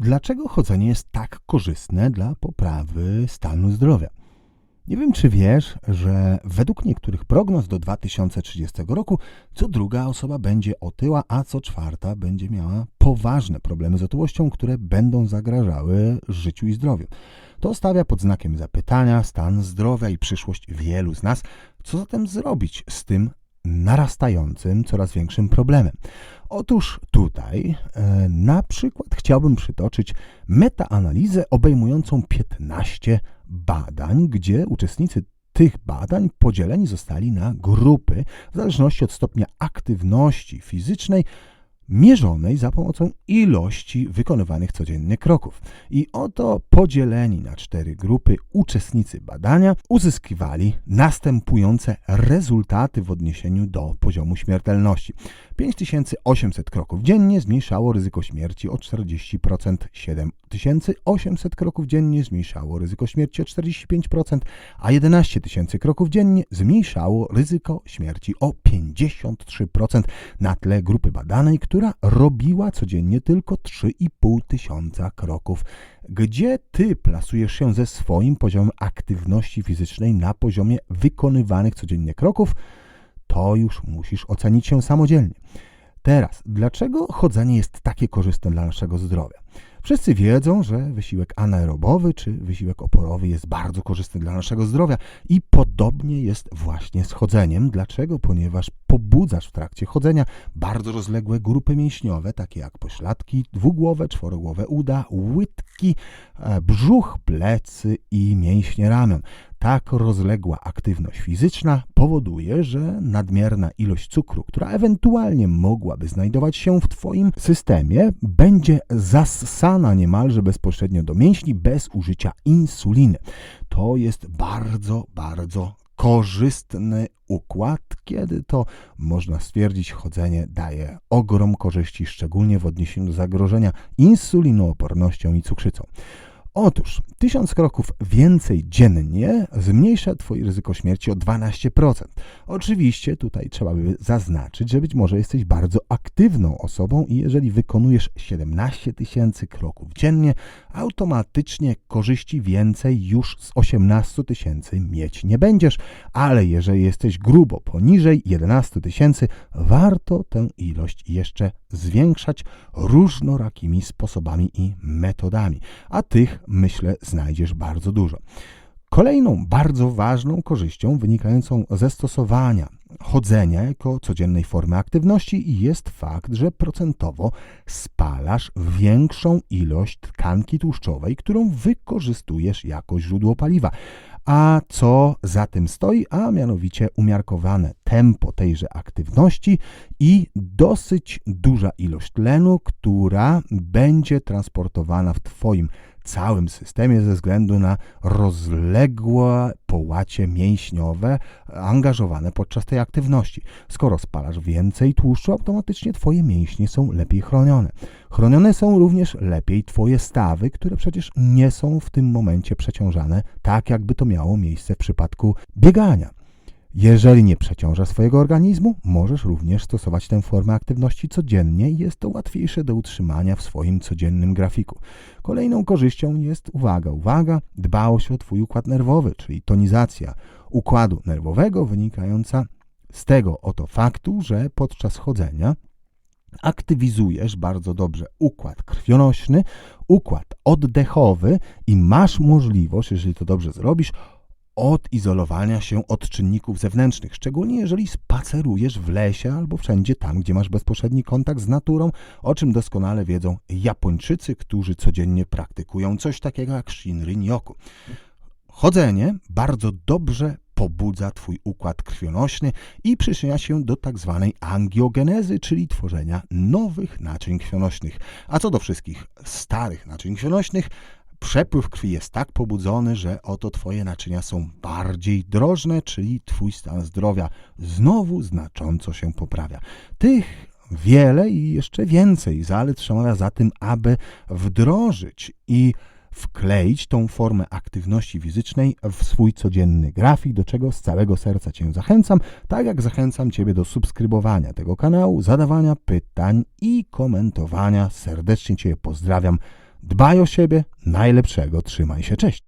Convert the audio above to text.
Dlaczego chodzenie jest tak korzystne dla poprawy stanu zdrowia? Nie wiem, czy wiesz, że według niektórych prognoz do 2030 roku co druga osoba będzie otyła, a co czwarta będzie miała poważne problemy z otyłością, które będą zagrażały życiu i zdrowiu. To stawia pod znakiem zapytania stan zdrowia i przyszłość wielu z nas. Co zatem zrobić z tym narastającym, coraz większym problemem? Otóż tutaj e, na przykład chciałbym przytoczyć metaanalizę obejmującą 15 badań, gdzie uczestnicy tych badań podzieleni zostali na grupy w zależności od stopnia aktywności fizycznej mierzonej za pomocą ilości wykonywanych codziennie kroków. I oto podzieleni na cztery grupy uczestnicy badania uzyskiwali następujące rezultaty w odniesieniu do poziomu śmiertelności. 5800 kroków dziennie zmniejszało ryzyko śmierci o 40%, 7800 kroków dziennie zmniejszało ryzyko śmierci o 45%, a 11 tysięcy kroków dziennie zmniejszało ryzyko śmierci o 53% na tle grupy badanej, która robiła codziennie tylko 3,5 tysiąca kroków. Gdzie ty plasujesz się ze swoim poziomem aktywności fizycznej na poziomie wykonywanych codziennie kroków? to już musisz ocenić się samodzielnie. Teraz, dlaczego chodzenie jest takie korzystne dla naszego zdrowia? Wszyscy wiedzą, że wysiłek anaerobowy czy wysiłek oporowy jest bardzo korzystny dla naszego zdrowia i podobnie jest właśnie z chodzeniem. Dlaczego? Ponieważ pobudzasz w trakcie chodzenia bardzo rozległe grupy mięśniowe, takie jak pośladki, dwugłowe, czworogłowe uda, łydki, e, brzuch, plecy i mięśnie ramion. Tak rozległa aktywność fizyczna powoduje, że nadmierna ilość cukru, która ewentualnie mogłaby znajdować się w Twoim systemie, będzie zassana niemalże bezpośrednio do mięśni bez użycia insuliny. To jest bardzo, bardzo korzystny układ, kiedy to można stwierdzić, chodzenie daje ogrom korzyści, szczególnie w odniesieniu do zagrożenia insulinoopornością i cukrzycą. Otóż 1000 kroków więcej dziennie zmniejsza Twoje ryzyko śmierci o 12%. Oczywiście tutaj trzeba by zaznaczyć, że być może jesteś bardzo aktywną osobą i jeżeli wykonujesz 17 tysięcy kroków dziennie, automatycznie korzyści więcej już z 18 tysięcy mieć nie będziesz, ale jeżeli jesteś grubo poniżej 11 tysięcy, warto tę ilość jeszcze zwiększać różnorakimi sposobami i metodami, a tych myślę znajdziesz bardzo dużo. Kolejną bardzo ważną korzyścią wynikającą ze stosowania chodzenia jako codziennej formy aktywności jest fakt, że procentowo spalasz większą ilość tkanki tłuszczowej, którą wykorzystujesz jako źródło paliwa. A co za tym stoi? A mianowicie umiarkowane tempo tejże aktywności i dosyć duża ilość tlenu, która będzie transportowana w Twoim całym systemie ze względu na rozległe połacie mięśniowe angażowane podczas tej aktywności. Skoro spalasz więcej tłuszczu, automatycznie Twoje mięśnie są lepiej chronione. Chronione są również lepiej Twoje stawy, które przecież nie są w tym momencie przeciążane, tak jakby to miało miejsce w przypadku biegania. Jeżeli nie przeciąża swojego organizmu, możesz również stosować tę formę aktywności codziennie i jest to łatwiejsze do utrzymania w swoim codziennym grafiku. Kolejną korzyścią jest, uwaga, uwaga, dbałość o Twój układ nerwowy, czyli tonizacja układu nerwowego wynikająca z tego oto faktu, że podczas chodzenia aktywizujesz bardzo dobrze układ krwionośny, układ oddechowy i masz możliwość, jeżeli to dobrze zrobisz, odizolowania się od czynników zewnętrznych, szczególnie jeżeli spacerujesz w lesie albo wszędzie tam, gdzie masz bezpośredni kontakt z naturą, o czym doskonale wiedzą Japończycy, którzy codziennie praktykują coś takiego jak Shinrin-yoku. Chodzenie bardzo dobrze pobudza Twój układ krwionośny i przyczynia się do tak zwanej angiogenezy, czyli tworzenia nowych naczyń krwionośnych. A co do wszystkich starych naczyń krwionośnych, przepływ krwi jest tak pobudzony, że oto Twoje naczynia są bardziej drożne, czyli Twój stan zdrowia znowu znacząco się poprawia. Tych wiele i jeszcze więcej zalet przemawia za tym, aby wdrożyć i wkleić tą formę aktywności fizycznej w swój codzienny grafik, do czego z całego serca Cię zachęcam, tak jak zachęcam Ciebie do subskrybowania tego kanału, zadawania pytań i komentowania. Serdecznie Cię pozdrawiam Dbaj o siebie, najlepszego, trzymaj się, cześć.